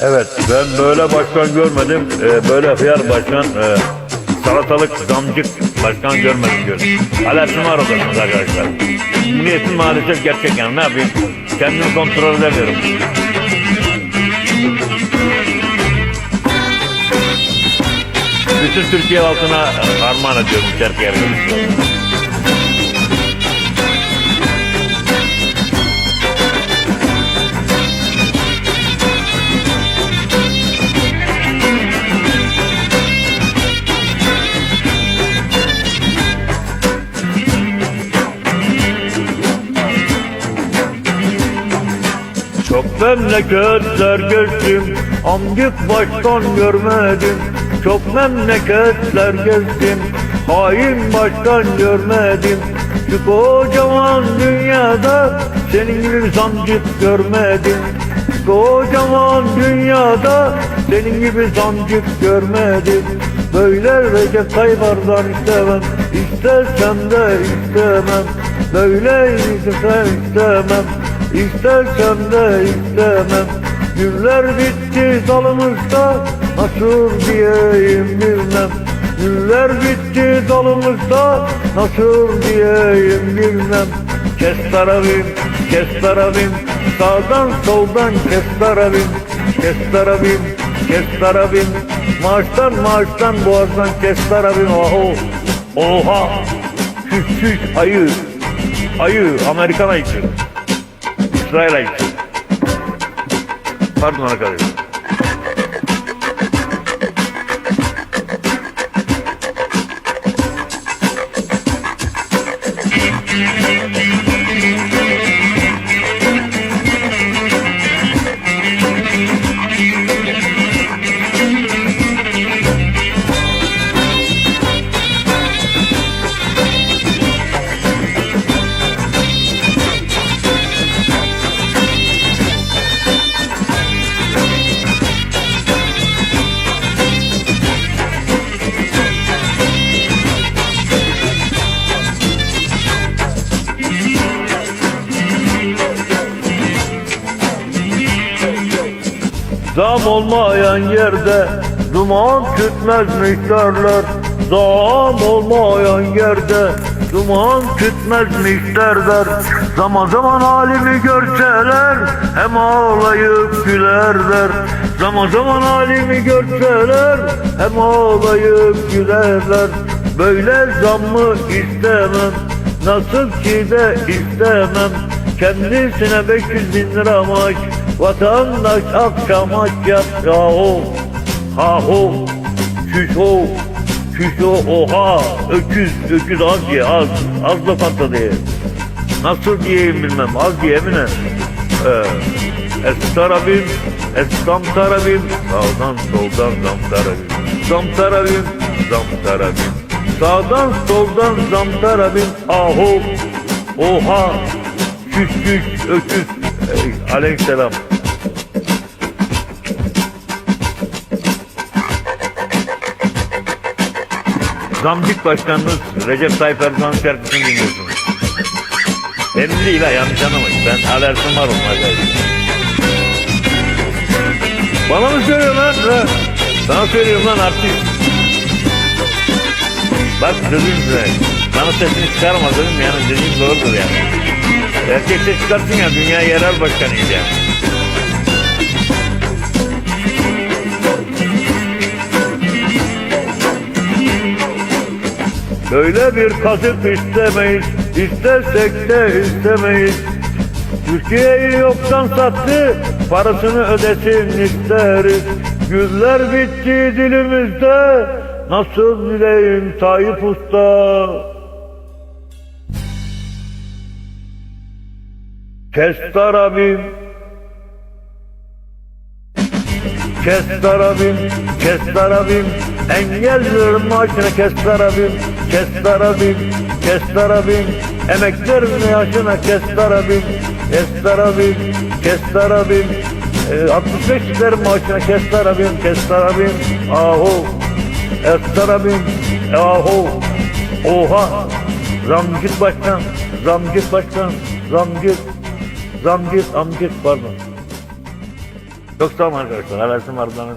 Evet ben böyle başkan görmedim. Ee, böyle hıyar başkan e, salatalık zamcık başkan görmedim diyorum. Alerjim var odasınız arkadaşlar. Bu niyetim maalesef gerçek yani ne yapayım? Kendimi kontrol edemiyorum. Bütün Türkiye halkına armağan ediyorum şarkı memleketler gezdim, amcık başkan görmedim. Çok memleketler gezdim, hain başkan görmedim. Şu kocaman dünyada senin gibi zamcık görmedim. Kocaman dünyada senin gibi zamcık görmedim. Böyle Recep Tayyip Erdoğan istemem, istesem de istemem. Böyle istemem istemem. İstersem de istemem. Güller bitti dalımızda Nasıl diyeyim bilmem. Güller bitti dalımızda Nasıl diyeyim bilmem. Kes tarafım, kes tarafım Sağdan soldan kes tarafım Kes tarafım, kes tarafım Maaştan maaştan boğazdan kes tarafım Oho, oha. Şüş ayı Ayı, Amerikan ayısı İsrail ayısı. Pardon arkadaşlar. Zam olmayan yerde duman tütmez miktarlar. Zam olmayan yerde duman tütmez miktarlar. Zaman zaman halimi görseler hem ağlayıp gülerler. Zaman zaman halimi görseler hem ağlayıp gülerler. Böyle zammı istemem nasıl ki de istemem. Kendisine 500 bin lira maaş Vatandaş akşam aç yat yahu Ha ho Şüş ho Şüş ho oha. Öküz öküz az ye az Az lokanta diye Nasıl diyeyim bilmem az diye mi ne ee, Es tarabim Es zam tarabim Sağdan soldan zam tarabim Zam tarabim Zam tarabim Sağdan soldan zam tarabim Aho Oha. Şüş şüş öküz. Ey, Aleyhisselam Zamcık Başkanımız Recep Tayyip Erdoğan şarkısını dinliyorsunuz. Benim değil ha yanlış anlamayın. Ben alerjim var onlarla. Bana mı söylüyor lan? Sana söylüyorum lan artist. Bak dedim size. Bana sesini çıkarma dedim yani dediğim doğrudur yani. Erkek ses çıkarsın ya dünya yerel başkanıyız yani. Böyle bir kasıt istemeyiz, istersek de istemeyiz. Türkiye'yi yoktan sattı, parasını ödesin isteriz. Güller bitti dilimizde, nasıl dileyim Tayyip Usta? Kes tarabim, Kes tarabim, kes tarabim Engelliyorum maaşına kes tarabim Kes tarabim, kes tarabim Emeklerimin yaşına kes tarabim Kes tarabim, kes tarabim e, 65 listerim maaşına kes tarabim Kes tarabim, ahu Es tarabim, ahu Oha. Zamcık başkan, zamcık başkan Zamcık, zamcık, amcık pardon. Çok sağ olun arkadaşlar. Hevesim ardından